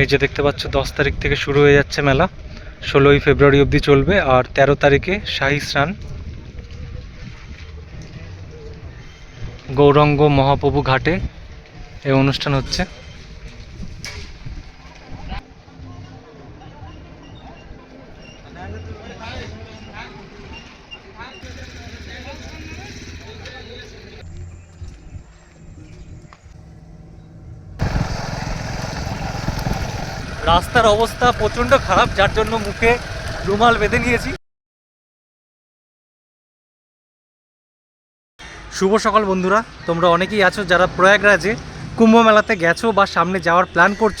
এই যে দেখতে পাচ্ছ দশ তারিখ থেকে শুরু হয়ে যাচ্ছে মেলা। ষোলোই ফেব্রুয়ারি অবধি চলবে আর তেরো তারিখে শাহী স্নান। গৌরঙ্গ মহাপ্রভু ঘাটে এই অনুষ্ঠান হচ্ছে। রাস্তার অবস্থা প্রচণ্ড খারাপ, যার জন্য মুখে রুমাল বেঁধে নিয়েছি। শুভ সকাল বন্ধুরা, তোমরা অনেকেই আছো যারা প্রয়াগরাজে কুম্ভ মেলাতে গেছো বা সামনে যাওয়ার প্ল্যান করছ,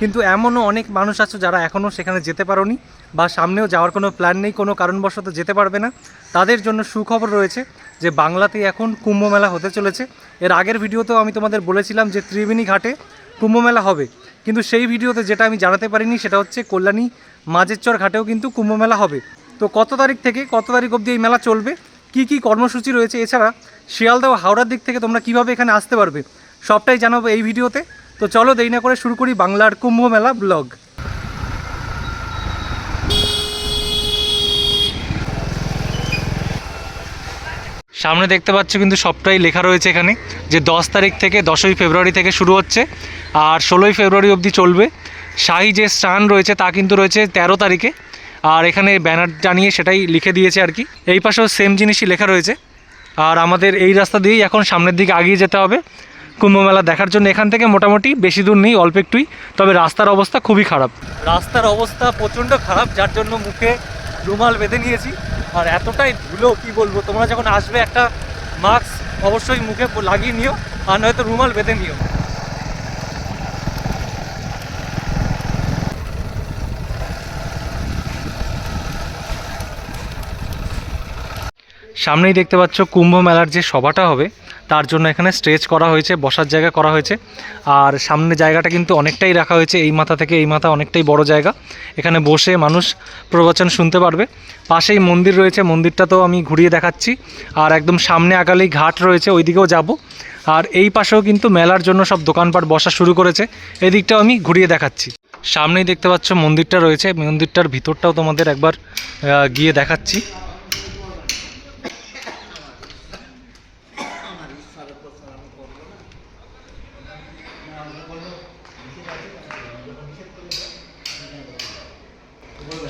কিন্তু এমনও অনেক মানুষ আছো যারা এখনও সেখানে যেতে পারোনি বা সামনেও যাওয়ার কোনো প্ল্যান নেই, কোনো কারণবশত যেতে পারবে না। তাদের জন্য সুখবর রয়েছে যে বাংলাতেই এখন কুম্ভ মেলা হতে চলেছে। এর আগের ভিডিওতেও আমি তোমাদের বলেছিলাম যে ত্রিবেণী ঘাটে কুম্ভ মেলা হবে। কিন্তু সেই ভিডিওতে যেটা আমি জানাতে পারিনি সেটা হচ্ছে কল্যাণী মাঝেরচর ঘাটেও কিন্তু কুম্ভ মেলা হবে। তো কত তারিখ থেকে কত তারিখ অবধি এই মেলা চলবে? কি কি কর্মসূচি রয়েছে? এছাড়া শিয়ালদা ও হাওড়ার দিক থেকে তোমরা কীভাবে এখানে আসতে পারবে? সবটাই জানাব এই ভিডিওতে। তো চলো দেরি না করে শুরু করি বাংলার কুম্ভ মেলা ব্লগ। সামনে দেখতে পাচ্ছ কিন্তু সবটাই লেখা রয়েছে এখানে যে দশ তারিখ থেকে দশই ফেব্রুয়ারি থেকে শুরু হচ্ছে। আর ষোলোই ফেব্রুয়ারি অবধি চলবে। শাহী যে স্নান রয়েছে তা কিন্তু রয়েছে তেরো তারিখে। আর এখানে ব্যানার জানিয়ে সেটাই লিখে দিয়েছে আর কি। এই পাশেও সেম জিনিসই লেখা রয়েছে। আর আমাদের এই রাস্তা দিয়েই এখন সামনের দিকে আগিয়ে যেতে হবে। কুম্ভ মেলা দেখার জন্য এখান থেকে মোটামুটি বেশি দূর নেই, অল্প একটুই। তবে রাস্তার অবস্থা খুবই খারাপ। রাস্তার অবস্থা প্রচণ্ড খারাপ, যার জন্য মুখে রুমাল বেঁধে নিয়েছি। আর এতটাই ধুলো, কি বলব? তোমরা যখন আসবে একটা মাস্ক অবশ্যই মুখে লাগিয়ে নিও, আর নয়তো রুমাল বেঁধে নিও। সামনেই দেখতে পাচ্ছ কুম্ভ মেলার যে সভাটা হবে, তার জন্য এখানে স্ট্রেচ করা হয়েছে, বসার জায়গা করা হয়েছে। আর সামনে জায়গাটা কিন্তু অনেকটাই রাখা হয়েছে, এই মাথা থেকে এই মাথা অনেকটাই বড় জায়গা। এখানে বসে মানুষ প্রবচন শুনতে পারবে। পাশেই মন্দির রয়েছে, মন্দিরটা তো আমি ঘুরিয়ে দেখাচ্ছি। আর একদম সামনে আগালেই ঘাট রয়েছে ওই দিকেও যাব। আর এই পাশেও কিন্তু মেলার জন্য সব দোকানপাট বসা শুরু করেছে। এদিকটাও আমি ঘুরিয়ে দেখাচ্ছি। সামনেই দেখতে পাচ্ছ মন্দিরটা রয়েছে, মন্দিরটার ভিতরটাও তোমাদের একবার গিয়ে দেখাচ্ছি।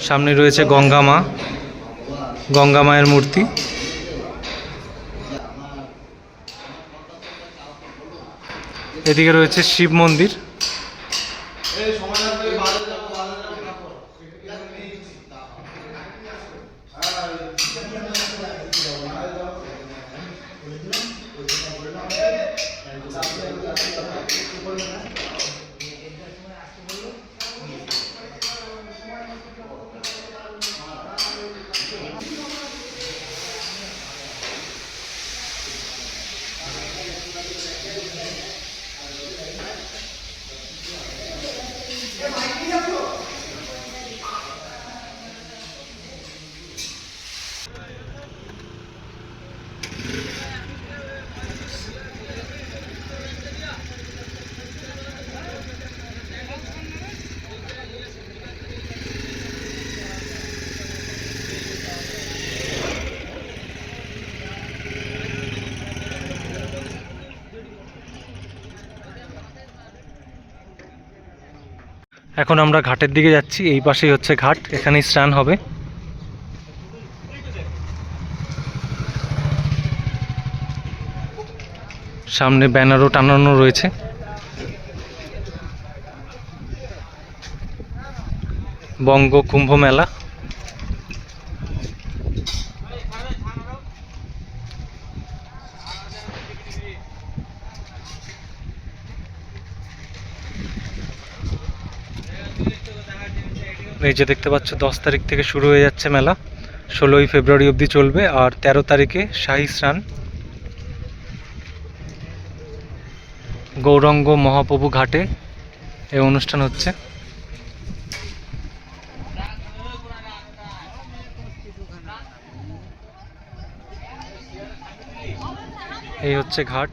সামনে রয়েছে গঙ্গা মা গঙ্গা মায়ের মূর্তি। এদিকে রয়েছে শিব মন্দির। এখন আমরা ঘাটের দিকে যাচ্ছি, এই পাশেই হচ্ছে ঘাট, এখানেই স্নান হবে। সামনে ব্যানারও টানানো রয়েছে। বঙ্গ কুম্ভ মেলা। এই যে দেখতে পাচ্ছ, দশ তারিখ থেকে শুরু হয়ে যাচ্ছে মেলা। ষোলোই ফেব্রুয়ারি অবধি চলবে আর তেরো তারিখে শাহী স্নান। গৌরঙ্গ মহাপ্রভু ঘাটে এই অনুষ্ঠান হচ্ছে। এই হচ্ছে ঘাট।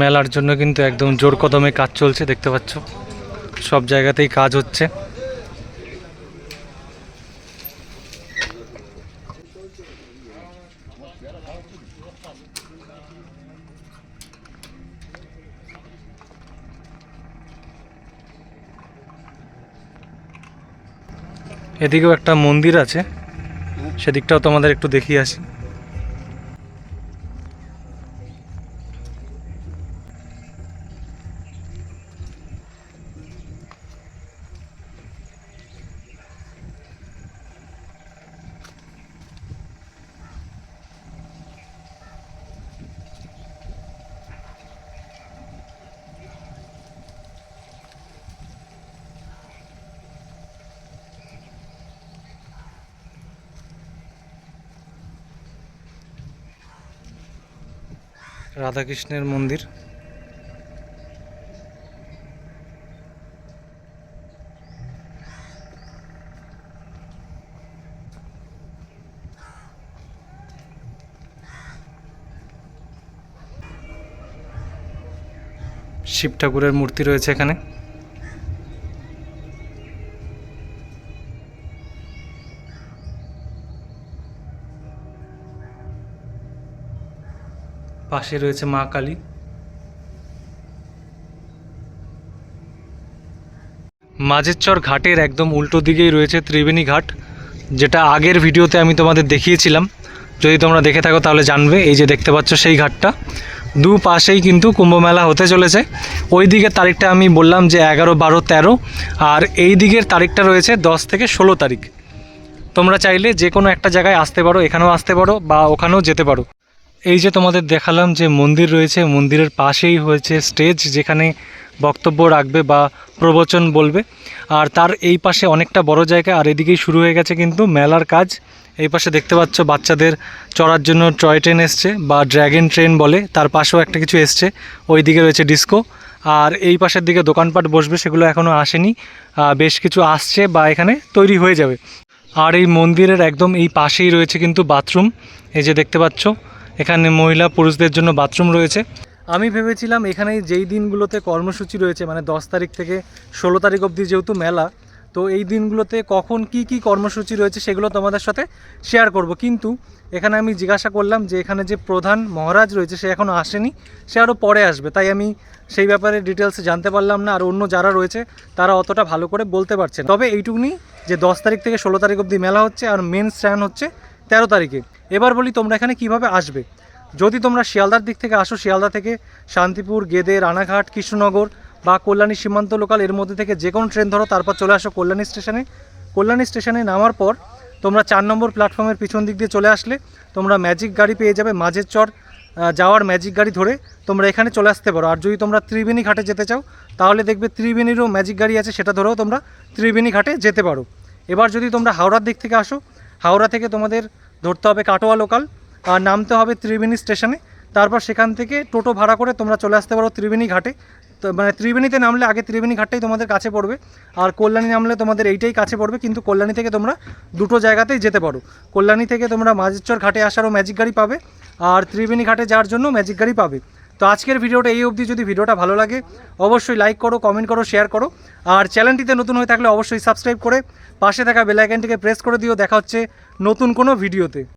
মেলার জন্য কিন্তু একদম জোর কদমে কাজ চলছে, দেখতে পাচ্ছ। সব জায়গাতেই কাজ হচ্ছে। এদিকেও একটা মন্দির আছে। সেদিকটাও তোমাদের একটু দেখিয়ে আসি। রাধাকৃষ্ণের মন্দির। শিব ঠাকুরের মূর্তি রয়েছে এখানে। পাশে রয়েছে মা কালী। মাঝেরচর ঘাটের একদম উল্টো দিকেই রয়েছে ত্রিবেণী ঘাট, যেটা আগের ভিডিওতে আমি তোমাদের দেখিয়েছিলাম। যদি তোমরা দেখে থাকো তাহলে জানবে, এই যে দেখতে পাচ্ছ সেই ঘাটটা। দু পাশেই কিন্তু কুম্ভমেলা হতে চলেছে। ওই দিকের তারিখটা আমি বললাম যে এগারো, বারো, তেরো, আর এই দিকের তারিখটা রয়েছে দশ থেকে ষোলো তারিখ। তোমরা চাইলে যে কোনো একটা জায়গায় আসতে পারো, এখানেও আসতে পারো বা ওখানেও যেতে পারো। এই যে তোমাদের দেখালাম যে মন্দির রয়েছে, মন্দিরের পাশেই হয়েছে স্টেজ যেখানে বক্তব্য রাখবে বা প্রবচন বলবে। আর তার এই পাশে অনেকটা বড় জায়গা, আর এদিকেই শুরু হয়ে গেছে কিন্তু মেলার কাজ। এই পাশে দেখতে পাচ্ছ বাচ্চাদের চড়ার জন্য টয় ট্রেন এসছে, বা ড্র্যাগন ট্রেন বলে, তার পাশেও একটা কিছু এসছে। ওই দিকে রয়েছে ডিস্কো আর এই পাশের দিকে দোকানপাট বসবে, সেগুলো এখনও আসেনি। বেশ কিছু আসছে বা এখানে তৈরি হয়ে যাবে। আর এই মন্দিরের একদম এই পাশেই রয়েছে কিন্তু বাথরুম এই যে দেখতে পাচ্ছ এখানে মহিলা পুরুষদের জন্য বাথরুম রয়েছে। আমি ভেবেছিলাম এখানে যেই দিনগুলোতে কর্মসূচি রয়েছে মানে দশ তারিখ থেকে ষোলো তারিখ অবধি যেহেতু মেলা, তো এই দিনগুলোতে কখন কি কি কর্মসূচি রয়েছে সেগুলো তোমাদের সাথে শেয়ার করব। কিন্তু এখানে আমি জিজ্ঞাসা করলাম যে এখানে যে প্রধান মহারাজ রয়েছে সে এখনও আসেনি, সে আরও পরে আসবে। তাই আমি সেই ব্যাপারে ডিটেলসে জানতে পারলাম না, আর অন্য যারা রয়েছে তারা অতটা ভালো করে বলতে পারছে তবে এইটুকুনি যে দশ তারিখ থেকে ষোলো তারিখ অবধি মেলা হচ্ছে, আর মেন স্ট্যান্ড হচ্ছে তেরো তারিখে। এবার বলি তোমরা এখানে কীভাবে আসবে। যদি তোমরা শিয়ালদার দিক থেকে আসো, শিয়ালদা থেকে শান্তিপুর, গেদে, রানাঘাট, কৃষ্ণনগর বা কল্যাণী সীমান্ত লোকাল এর মধ্যে থেকে যে কোনো ট্রেন ধরো, তারপর চলে আসো কল্যাণী স্টেশনে কল্যাণী স্টেশনে নামার পর তোমরা চার নম্বর প্ল্যাটফর্মের পিছন দিক দিয়ে চলে আসলে তোমরা ম্যাজিক গাড়ি পেয়ে যাবে মাঝের চর যাওয়ার ম্যাজিক গাড়ি ধরে তোমরা এখানে চলে আসতে পারো। আর যদি তোমরা ত্রিবেণী ঘাটে যেতে চাও, তাহলে দেখবে ত্রিবেণীরও ম্যাজিক গাড়ি আছে, সেটা ধরেও তোমরা ত্রিবেণী ঘাটে যেতে পারো। এবার যদি তোমরা হাওড়ার দিক থেকে আসো হাওড়া থেকে তোমাদের ধরতে হবে কাটোয়া লোকাল আর নামতে হবে ত্রিবেণী স্টেশনে তারপর সেখান থেকে টোটো ভাড়া করে তোমরা চলে আসতে পারো ত্রিবেণী ঘাটে। তো মানে ত্রিবেণীতে নামলে আগে ত্রিবেণী ঘাটটাই তোমাদের কাছে পড়বে, আর কল্যাণী নামলে তোমাদের এইটাই কাছে পড়বে, কিন্তু কল্যাণী থেকে তোমরা দুটো জায়গাতেই যেতে পারো। কল্যাণী থেকে তোমরা মাঝেরচর ঘাটে আসারও ম্যাজিক গাড়ি পাবে, আর ত্রিবেণী ঘাটে যাওয়ার জন্য ম্যাজিক গাড়ি পাবে। তো আজকের ভিডিওটা এই অবধি। যদি ভিডিওটা ভালো লাগে, অবশ্যই লাইক করো কমেন্ট করো শেয়ার করো। আর চ্যানেলটিতে নতুন হয়ে থাকলে অবশ্যই সাবস্ক্রাইব করে পাশে থাকা বেলাইকানটিকে প্রেস করে দিও। দেখা হচ্ছে নতুন কোনো ভিডিওতে।